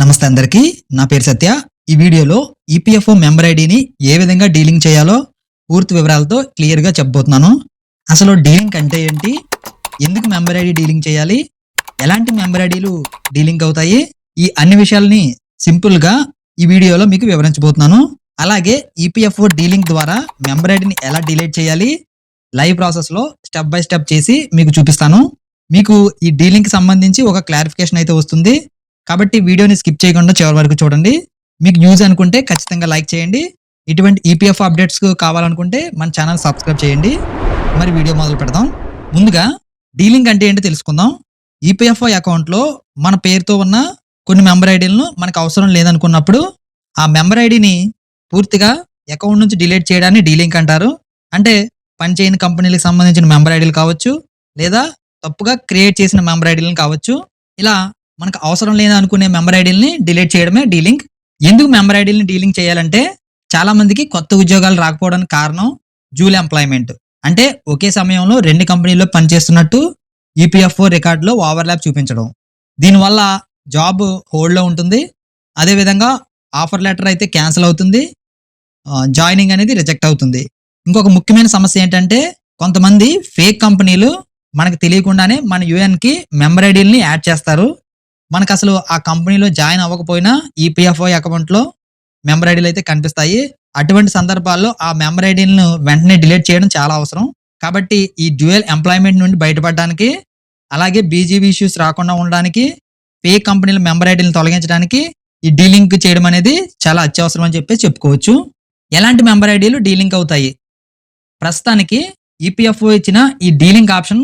నమస్తే అందరికీ. నా పేరు సత్య. ఈ వీడియోలో ఈపీఎఫ్ఓ మెంబర్ ఐడిని ఏ విధంగా డీలింగ్ చేయాలో పూర్తి వివరాలతో క్లియర్గా చెప్పబోతున్నాను. అసలు డీలింగ్ అంటే ఏంటి? ఎందుకు మెంబర్ ఐడి డీలింగ్ చేయాలి? ఎలాంటి మెంబర్ ఐడీలు డీలింగ్ అవుతాయి? ఈ అన్ని విషయాల్ని సింపుల్గా ఈ వీడియోలో మీకు వివరించబోతున్నాను. అలాగే ఈపీఎఫ్ఓ డీలింగ్ ద్వారా మెంబర్ ఐడిని ఎలా డిలీట్ చేయాలి? లైవ్ ప్రాసెస్లో స్టెప్ బై స్టెప్ చేసి మీకు చూపిస్తాను. మీకు ఈ డీలింగ్కి సంబంధించి ఒక క్లారిఫికేషన్ అయితే వస్తుంది. కాబట్టి వీడియోని స్కిప్ చేయకుండా చివరి వరకు చూడండి. మీకు న్యూస్ అనుకుంటే ఖచ్చితంగా లైక్ చేయండి. ఇటువంటి ఈపీఎఫ్ అప్డేట్స్ కావాలనుకుంటే మన ఛానల్ సబ్స్క్రైబ్ చేయండి. మరి వీడియో మొదలు పెడదాం. ముందుగా డీలింగ్ అంటే ఏంటి తెలుసుకుందాం. ఈపీఎఫ్ఓ అకౌంట్లో మన పేరుతో ఉన్న కొన్ని మెంబర్ ఐడీలను మనకు అవసరం లేదనుకున్నప్పుడు ఆ మెంబర్ ఐడిని పూర్తిగా అకౌంట్ నుంచి డిలీట్ చేయడాన్ని డీలింక్ అంటారు. అంటే పనిచేయని కంపెనీలకు సంబంధించిన మెంబర్ ఐడీలు కావచ్చు లేదా తప్పుగా క్రియేట్ చేసిన మెంబర్ ఐడీలను కావచ్చు. ఇలా మనకు అవసరం లేదు అనుకునే మెంబర్ ఐడీలని డిలీట్ చేయడమే డీలింగ్ ఎందుకు మెంబర్ ఐడీలని డీలింగ్ చేయాలంటే చాలా మందికి కొత్త ఉద్యోగాలు రాకపోవడానికి కారణం జూల్ ఎంప్లాయ్మెంట్ అంటే ఒకే సమయంలో రెండు కంపెనీల్లో పనిచేస్తున్నట్టు ఈపీఎఫ్ఓ రికార్డులో ఓవర్లాప్ చూపించడం. దీనివల్ల జాబ్ హోల్డ్లో ఉంటుంది. అదేవిధంగా ఆఫర్ లెటర్ అయితే క్యాన్సిల్ అవుతుంది. జాయినింగ్ అనేది రిజెక్ట్ అవుతుంది. ఇంకొక ముఖ్యమైన సమస్య ఏంటంటే కొంతమంది ఫేక్ కంపెనీలు మనకు తెలియకుండానే మన యుఎన్కి మెంబర్ ఐడీలని యాడ్ చేస్తారు. మనకు అసలు ఆ కంపెనీలో జాయిన్ అవ్వకపోయినా ఈపీఎఫ్ఓ అకౌంట్లో మెంబర్ ఐడీలు అయితే కనిపిస్తాయి. అటువంటి సందర్భాల్లో ఆ మెంబర్ ఐడీలను వెంటనే డిలీట్ చేయడం చాలా అవసరం. కాబట్టి ఈ డ్యూయల్ ఎంప్లాయ్మెంట్ నుండి బయటపడడానికి అలాగే బీజీబీ ఇష్యూస్ రాకుండా ఉండడానికి పే కంపెనీల మెంబర్ ఐడీలను తొలగించడానికి ఈ డీలింక్ చేయడం అనేది చాలా అత్యవసరం అని చెప్పి చెప్పుకోవచ్చు. ఎలాంటి మెంబర్ ఐడీలు డీలింక్ అవుతాయి? ప్రస్తుతానికి ఈపీఎఫ్ఓ ఇచ్చిన ఈ డీలింక్ ఆప్షన్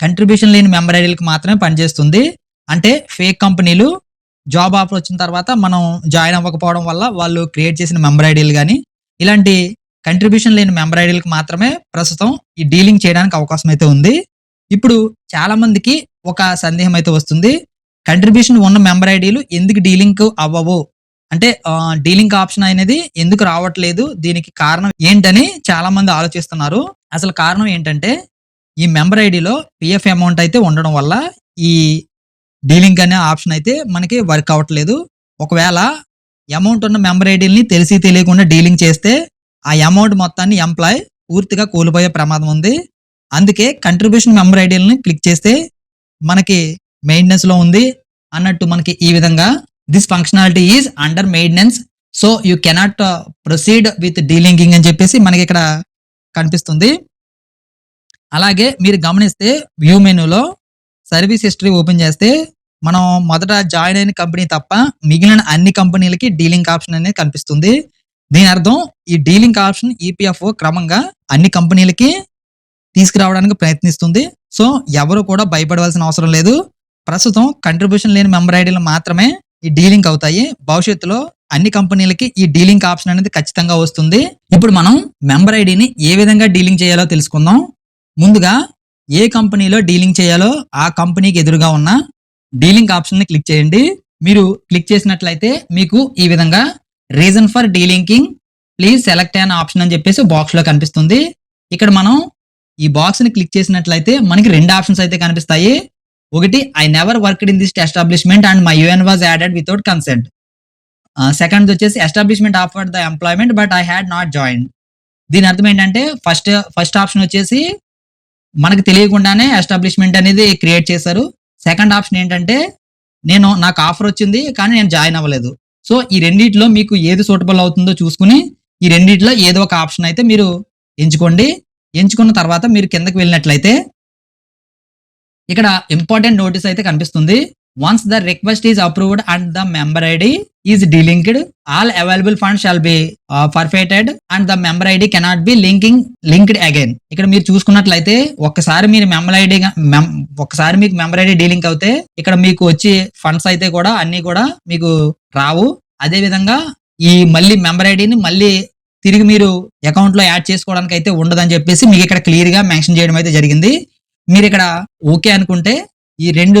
కంట్రిబ్యూషన్ లేని మెంబర్ ఐడీలకు మాత్రమే పనిచేస్తుంది. అంటే ఫేక్ కంపెనీలు జాబ్ ఆఫర్ వచ్చిన తర్వాత మనం జాయిన్ అవ్వకపోవడం వల్ల వాళ్ళు క్రియేట్ చేసిన మెంబర్ ఐడీలు కానీ ఇలాంటి కంట్రిబ్యూషన్ లేని మెంబర్ ఐడీలకు మాత్రమే ప్రస్తుతం ఈ డీలింగ్ చేయడానికి అవకాశం అయితే ఉంది. ఇప్పుడు చాలా మందికి ఒక సందేహం అయితే వస్తుంది. కంట్రిబ్యూషన్ ఉన్న మెంబర్ ఐడీలు ఎందుకు డీలింక్ అవ్వవు? అంటే డీలింక్ ఆప్షన్ అనేది ఎందుకు రావట్లేదు? దీనికి కారణం ఏంటని చాలా మంది ఆలోచిస్తున్నారు. అసలు కారణం ఏంటంటే ఈ మెంబర్ ఐడిలో పిఎఫ్ అమౌంట్ అయితే ఉండడం వల్ల ఈ డీలింగ్ అనే ఆప్షన్ అయితే మనకి వర్క్ అవ్వట్లేదు. ఒకవేళ అమౌంట్ ఉన్న మెంబర్ ఐడీని తెలిసి తెలియకుండా డీలింగ్ చేస్తే ఆ అమౌంట్ మొత్తాన్ని ఎంప్లాయ్ పూర్తిగా కోల్పోయే ప్రమాదం ఉంది. అందుకే కంట్రిబ్యూషన్ మెంబర్ ఐడీలని క్లిక్ చేస్తే మనకి మెయింటెనెన్స్లో ఉంది అన్నట్టు మనకి ఈ విధంగా this functionality is under maintenance so you cannot proceed with delinking అని చెప్పేసి మనకి ఇక్కడ కనిపిస్తుంది. అలాగే మీరు గమనిస్తే వ్యూ మెనూలో సర్వీస్ హిస్టరీ ఓపెన్ చేస్తే మనం మొదట జాయిన్ అయిన కంపెనీ తప్ప మిగిలిన అన్ని కంపెనీలకి డీలింగ్ ఆప్షన్ అనేది కనిపిస్తుంది. దీని అర్థం ఈ డీలింగ్ ఆప్షన్ ఈపీఎఫ్ఓ క్రమంగా అన్ని కంపెనీలకి తీసుకురావడానికి ప్రయత్నిస్తుంది. సో ఎవరు కూడా భయపడవలసిన అవసరం లేదు. ప్రస్తుతం కంట్రిబ్యూషన్ లేని మెంబర్ ఐడీలు మాత్రమే ఈ డీలింక్ అవుతాయి. భవిష్యత్తులో అన్ని కంపెనీలకి ఈ డీలింక్ ఆప్షన్ అనేది ఖచ్చితంగా వస్తుంది. ఇప్పుడు మనం మెంబర్ ఐడిని ఏ విధంగా డీలింగ్ చేయాలో తెలుసుకుందాం. ముందుగా ఏ కంపెనీలో డీలింగ్ చేయాలో ఆ కంపెనీకి ఎదురుగా ఉన్న డీలింగ్ ఆప్షన్ని క్లిక్ చేయండి. మీరు క్లిక్ చేసినట్లయితే మీకు ఈ విధంగా reason for delinking please select అయిన ఆప్షన్ అని చెప్పేసి బాక్స్లో కనిపిస్తుంది. ఇక్కడ మనం ఈ బాక్స్ని క్లిక్ చేసినట్లయితే మనకి రెండు ఆప్షన్స్ అయితే కనిపిస్తాయి. ఒకటి I never worked in this establishment and my U N was added without consent second వచ్చేసి establishment offer the employment but I had not join దీని అర్థం ఏంటంటే ఫస్ట్ ఫస్ట్ ఆప్షన్ వచ్చేసి మనకు తెలియకుండానే ఎస్టాబ్లిష్మెంట్ అనేది క్రియేట్ చేశారు. సెకండ్ ఆప్షన్ ఏంటంటే నేను నాకు ఆఫర్ వచ్చింది కానీ నేను జాయిన్ అవ్వలేదు. సో ఈ రెండిట్లో మీకు ఏది సూటబుల్ అవుతుందో చూసుకుని ఈ రెండిట్లో ఏదో ఒక ఆప్షన్ అయితే మీరు ఎంచుకోండి. ఎంచుకున్న తర్వాత మీరు కిందకి వెళ్ళినట్లయితే ఇక్కడ ఇంపార్టెంట్ నోటీస్ అయితే కనిపిస్తుంది. Once the request is approved and the member ID is delinked all available fund shall be perfected and the member ID cannot be linking linked again ఇక్కడ మీరు చూసుకున్నట్లయితే ఒక్కసారి మీరు మెంబర్ ఐడి ఒక్కసారి మీకు మెంబర్ ఐడి డీలింక్ అవుతే ఇక్కడ మీకు వచ్చి ఫండ్స్ అయితే కూడా అన్ని కూడా మీకు రావు. అదే విధంగా ఈ మళ్ళీ మెంబర్ ఐడిని మళ్ళీ తిరిగి మీరు అకౌంట్లో యాడ్ చేసుకోవడానికి అయితే ఉండదని చెప్పేసి మీకు ఇక్కడ క్లియర్గా మెన్షన్ చేయడం అయితే జరిగింది. మీరు ఇక్కడ ఓకే అనుకుంటే ఈ రెండు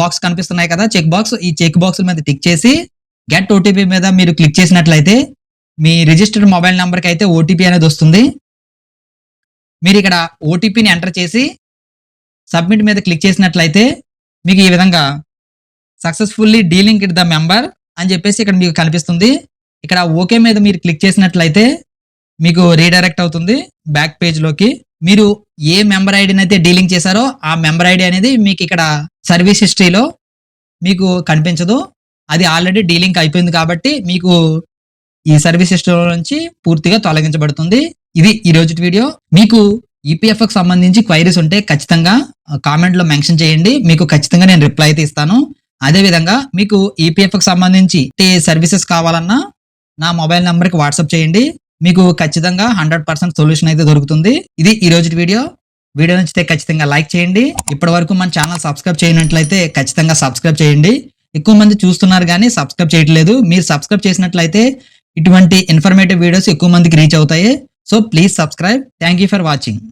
బాక్స్ కనిపిస్తున్నాయి కదా చెక్ బాక్స్. ఈ చెక్ బాక్స్ మీద టిక్ చేసి గెట్ ఓటీపీ మీద మీరు క్లిక్ చేసినట్లయితే మీ రిజిస్టర్డ్ మొబైల్ నెంబర్కి అయితే ఓటీపీ అనేది వస్తుంది. మీరు ఇక్కడ ఓటీపీని ఎంటర్ చేసి సబ్మిట్ మీద క్లిక్ చేసినట్లయితే మీకు ఈ విధంగా successfully dealing it the member అని చెప్పేసి ఇక్కడ మీకు కనిపిస్తుంది. ఇక్కడ ఓకే మీద మీరు క్లిక్ చేసినట్లయితే మీకు రీడైరెక్ట్ అవుతుంది బ్యాక్ పేజ్లోకి. మీరు ఏ మెంబర్ ఐడిని అయితే డీలింగ్ చేశారో ఆ మెంబర్ ఐడి అనేది మీకు ఇక్కడ సర్వీస్ హిస్టరీలో మీకు కనిపించదు. అది ఆల్రెడీ డీలింగ్ అయిపోయింది కాబట్టి మీకు ఈ సర్వీస్ హిస్టరీ నుంచి పూర్తిగా తొలగించబడుతుంది. ఇది ఈ రోజు వీడియో. మీకు ఈపీఎఫ్కి సంబంధించి క్వైరీస్ ఉంటే ఖచ్చితంగా కామెంట్లో మెన్షన్ చేయండి. మీకు ఖచ్చితంగా నేను రిప్లై అయితే ఇస్తాను. అదే విధంగా మీకు ఈపీఎఫ్కి సంబంధించి సర్వీసెస్ కావాలన్నా నా మొబైల్ నెంబర్కి వాట్సాప్ చేయండి. మీకు ఖచ్చితంగా హండ్రెడ్ పర్సెంట్ సొల్యూషన్ అయితే దొరుకుతుంది. ఇది ఈ రోజు వీడియో. వీడియో నచ్చితే ఖచ్చితంగా లైక్ చేయండి. ఇప్పటి వరకు మన ఛానల్ సబ్స్క్రైబ్ చేయనట్లయితే ఖచ్చితంగా సబ్స్క్రైబ్ చేయండి. ఎక్కువ మంది చూస్తున్నారు కానీ సబ్స్క్రైబ్ చేయట్లేదు. మీరు సబ్స్క్రైబ్ చేసినట్లయితే ఇటువంటి ఇన్ఫర్మేటివ్ వీడియోస్ ఎక్కువ మందికి రీచ్ అవుతాయి. So please subscribe thank you for watching